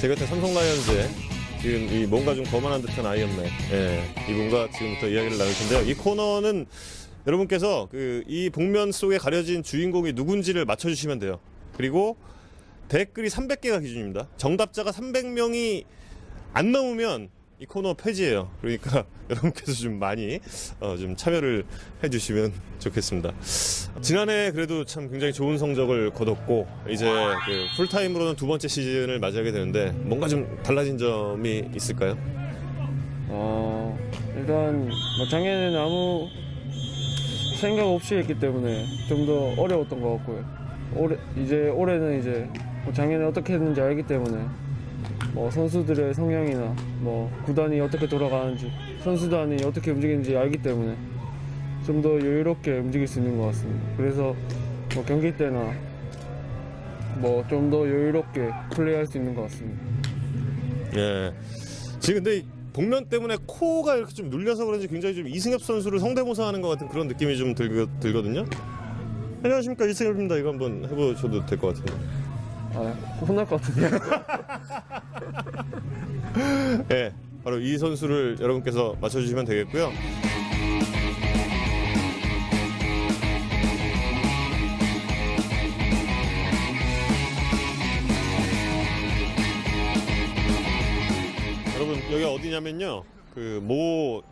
제 곁에 삼성 라이언즈의 지금 이 뭔가 좀 거만한 듯한 아이언맨 예, 이분과 지금부터 이야기를 나눌 텐데요. 이 코너는 여러분께서 그 이 복면 속에 가려진 주인공이 누군지를 맞춰주시면 돼요. 그리고 댓글이 300개가 기준입니다. 정답자가 300명이 안 넘으면 이 코너 폐지예요. 그러니까 여러분께서 좀 많이 어, 좀 참여를 해주시면 좋겠습니다. 지난해 그래도 참 굉장히 좋은 성적을 거뒀고 이제 그 풀타임으로는 두 번째 시즌을 맞이하게 되는데 뭔가 좀 달라진 점이 있을까요? 어, 일단 뭐 작년에는 아무 생각 없이 했기 때문에 좀 더 어려웠던 것 같고요. 올해 이제 올해는 이제 뭐 작년에 어떻게 했는지 알기 때문에 뭐 선수들의 성향이나 뭐 구단이 어떻게 돌아가는지 선수단이 어떻게 움직이는지 알기 때문에 좀 더 여유롭게 움직일 수 있는 것 같습니다. 그래서 뭐 경기 때나 뭐 좀 더 여유롭게 플레이할 수 있는 것 같습니다. 예. 지금 근데 이 복면 때문에 코가 이렇게 좀 눌려서 그런지 굉장히 좀 이승엽 선수를 성대모사하는 것 같은 그런 느낌이 좀 들, 들거든요. 안녕하십니까 이승엽입니다. 이거 한번 해보셔도 될 것 같은데. 아, 혼날 것 같은데. 예, 바로 이 선수를 여러분께서 맞춰주시면 되겠고요. 어디냐면요, 그모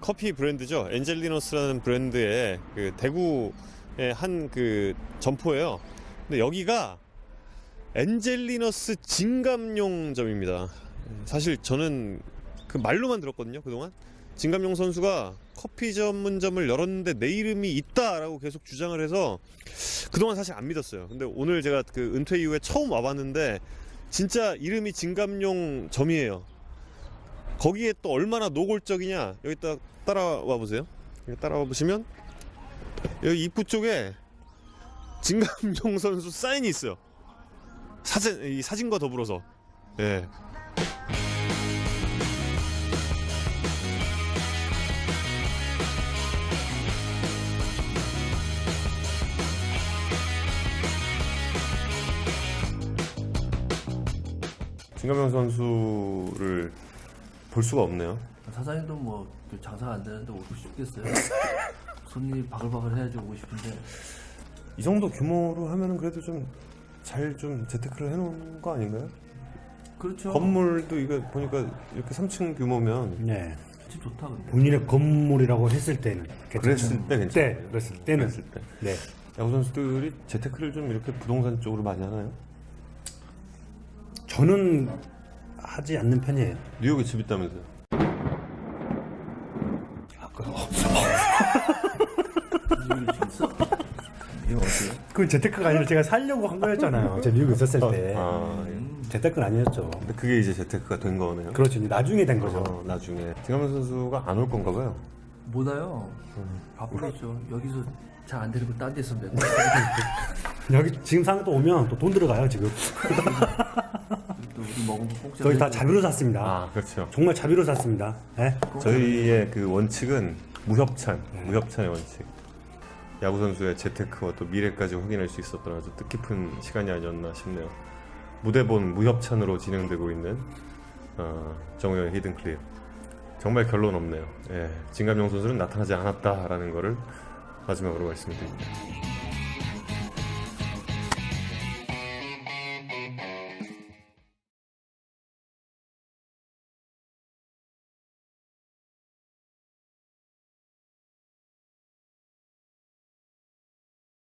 커피 브랜드죠, 엔젤리너스라는 브랜드의 그 대구의 한 그 점포예요. 근데 여기가 엔젤리너스 진감용점입니다. 사실 저는 그 말로만 들었거든요 그동안. 진감용 선수가 커피 전문점을 열었는데 내 이름이 있다라고 계속 주장을 해서 그동안 사실 안 믿었어요. 근데 오늘 제가 그 은퇴 이후에 처음 와봤는데 진짜 이름이 진감용 점이에요 거기에 또 얼마나 노골적이냐. 여기 딱 따라와 보세요. 따라와 보시면 여기 입구 쪽에 진감용 선수 사인이 있어요. 사진 이 사진과 더불어서. 예. 진감용 선수를 볼 수가 없네요. 사장님도 뭐그 장사가 안 되는데 오고 싶겠어요? 손님 바글바글 해야지 오고 싶은데 이 정도 규모로 하면은 그래도 좀 잘 좀 재테크를 해놓은 거 아닌가요? 그렇죠 건물도 이거 보니까 이렇게 3층 규모면 네. 집 좋다 근데 본인의 건물이라고 했을 때는 그랬을 때 괜찮아요. 때 그랬을 때는 그랬을 때. 네. 야구 선수들이 재테크를 좀 이렇게 부동산 쪽으로 많이 하나요? 저는 하지 않는 편이에요. 뉴욕에 집 있다면서요? 아, 그? 이거 어디야? 그 재테크가 아니라 제가 살려고 한 거였잖아요. 제가 미국에 있었을 때 아, 예. 재테크는 아니었죠. 근데 그게 이제 재테크가 된 거네요. 그렇죠. 이제 나중에 된 거죠. 어, 나중에 진감용 선수가 안 올 건가 봐요. 못 와요 바쁘겠죠 여기서 잘 안 되는 거딴 데서 맨날 여기 지금 상황 또 오면 또 돈 들어가요 지금. 또 우리 먹은 거 공짜 저희 다 자비로 샀습니다. 아, 그렇죠. 정말 자비로 샀습니다. 네? 저희의 그 원칙은 무협찬, 무협찬의 원칙. 야구 선수의 재테크와 또 미래까지 확인할 수 있었던 아주 뜻깊은 시간이 아니었나 싶네요. 무대본 무협찬으로 진행되고 있는 어, 정우영의 히든 클립. 정말 결론 없네요. 예, 진감용 선수는 나타나지 않았다라는 것을 마지막으로 말씀드립니다.